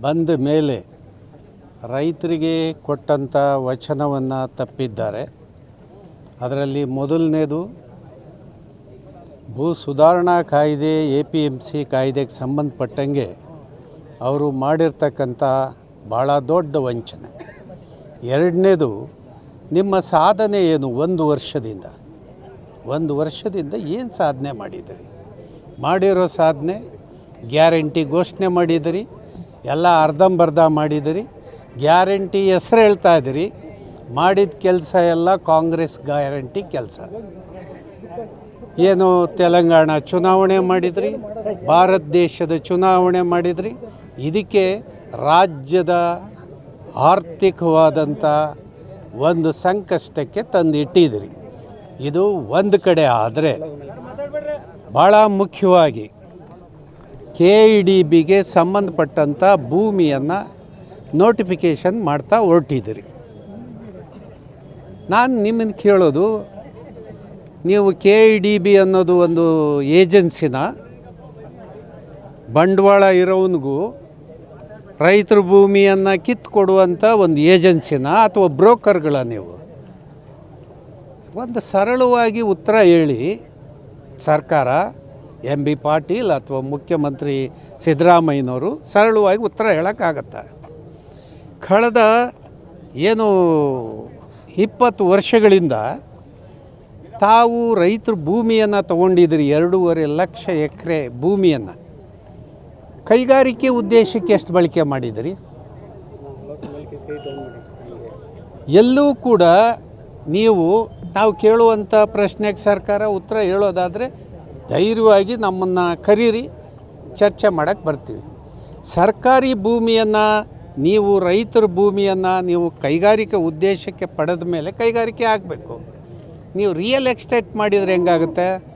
ಬಂದ ಮೇಲೆ ರೈತರಿಗೆ ಕೊಟ್ಟಂಥ ವಚನವನ್ನು ತಪ್ಪಿದ್ದಾರೆ. ಅದರಲ್ಲಿ ಮೊದಲನೇದು, ಭೂ ಸುಧಾರಣಾ ಕಾಯ್ದೆ, ಎ ಪಿ ಎಂ ಸಿ ಕಾಯ್ದೆಗೆ ಸಂಬಂಧಪಟ್ಟಂಗೆ ಅವರು ಮಾಡಿರ್ತಕ್ಕಂಥ ಭಾಳ ದೊಡ್ಡ ವಂಚನೆ. ಎರಡನೇದು, ನಿಮ್ಮ ಸಾಧನೆ ಏನು ಒಂದು ವರ್ಷದಿಂದ? ಒಂದು ವರ್ಷದಿಂದ ಏನು ಸಾಧನೆ ಮಾಡಿದಿರಿ? ಮಾಡಿರೋ ಸಾಧನೆ ಗ್ಯಾರಂಟಿ ಘೋಷಣೆ ಮಾಡಿದಿರಿ? ಎಲ್ಲ ಅರ್ಧಂಬರ್ಧ ಮಾಡಿದಿರಿ. ಗ್ಯಾರಂಟಿ ಹೆಸರು ಹೇಳ್ತಾ ಇದ್ದೀರಿ ಮಾಡಿದ ಕೆಲಸ ಎಲ್ಲ ಕಾಂಗ್ರೆಸ್ ಗ್ಯಾರಂಟಿ ಕೆಲಸ. ಏನು ತೆಲಂಗಾಣ ಚುನಾವಣೆ ಮಾಡಿದ್ರಿ, ಭಾರತ ದೇಶದ ಚುನಾವಣೆ ಮಾಡಿದ್ರಿ. ಇದಕ್ಕೆ ರಾಜ್ಯದ ಆರ್ಥಿಕವಾದಂಥ ಒಂದು ಸಂಕಷ್ಟಕ್ಕೆ ತಂದಿಟ್ಟಿದ್ರಿ. ಇದು ಒಂದು ಕಡೆ ಆದರೆ ಭಾಳ ಮುಖ್ಯವಾಗಿ ಕೆ ಇ ಡಿ ಬಿಗೆ ಸಂಬಂಧಪಟ್ಟಂಥ ಭೂಮಿಯನ್ನು ನೋಟಿಫಿಕೇಷನ್ ಮಾಡ್ತಾ ಹೊರಟಿದ್ದೀರಿ. ನಾನು ನಿಮ್ಮನ್ನು ಕೇಳೋದು, ನೀವು ಕೆ ಇ ಡಿ ಬಿ ಅನ್ನೋದು ಒಂದು ಏಜೆನ್ಸಿನ ಬಂಡವಾಳ ಇರೋವನಿಗೂ ರೈತರ ಭೂಮಿಯನ್ನು ಕಿತ್ಕೊಡುವಂಥ ಒಂದು ಏಜೆನ್ಸಿನ ಅಥವಾ ಬ್ರೋಕರ್ಗಳ ನೀವು. ಒಂದು ಸರಳವಾಗಿ ಉತ್ತರ ಹೇಳಿ, ಸರ್ಕಾರ ಎಂ ಬಿ ಪಾಟೀಲ್ ಅಥವಾ ಮುಖ್ಯಮಂತ್ರಿ ಸಿದ್ದರಾಮಯ್ಯನವರು ಸರಳವಾಗಿ ಉತ್ತರ ಹೇಳೋಕ್ಕಾಗತ್ತೆ? ಕಳೆದ ಏನು ಇಪ್ಪತ್ತು ವರ್ಷಗಳಿಂದ ತಾವು ರೈತರ ಭೂಮಿಯನ್ನು ತಗೊಂಡಿದ್ರಿ ಎರಡೂವರೆ ಲಕ್ಷ ಎಕರೆ ಭೂಮಿಯನ್ನು. ಕೈಗಾರಿಕೆ ಉದ್ದೇಶಕ್ಕೆ ಎಷ್ಟು ಬಳಕೆ ಮಾಡಿದಿರಿ ಎಲ್ಲೂ ಕೂಡ ನೀವು, ನಾವು ಕೇಳುವಂಥ ಪ್ರಶ್ನೆಗೆ ಸರ್ಕಾರ ಉತ್ತರ ಹೇಳೋದಾದರೆ ಧೈರ್ಯವಾಗಿ ನಮ್ಮನ್ನು ಕರೀರಿ, ಚರ್ಚೆ ಮಾಡೋಕ್ಕೆ ಬರ್ತೀವಿ. ಸರ್ಕಾರಿ ಭೂಮಿಯನ್ನು ನೀವು ರೈತರ ಭೂಮಿಯನ್ನು ನೀವು ಕೈಗಾರಿಕೆ ಉದ್ದೇಶಕ್ಕೆ ಪಡೆದ ಮೇಲೆ ಕೈಗಾರಿಕೆ ಆಗಬೇಕು. ನೀವು ರಿಯಲ್ ಎಕ್ಸ್ಟೇಟ್ ಮಾಡಿದರೆ ಹೆಂಗಾಗುತ್ತೆ?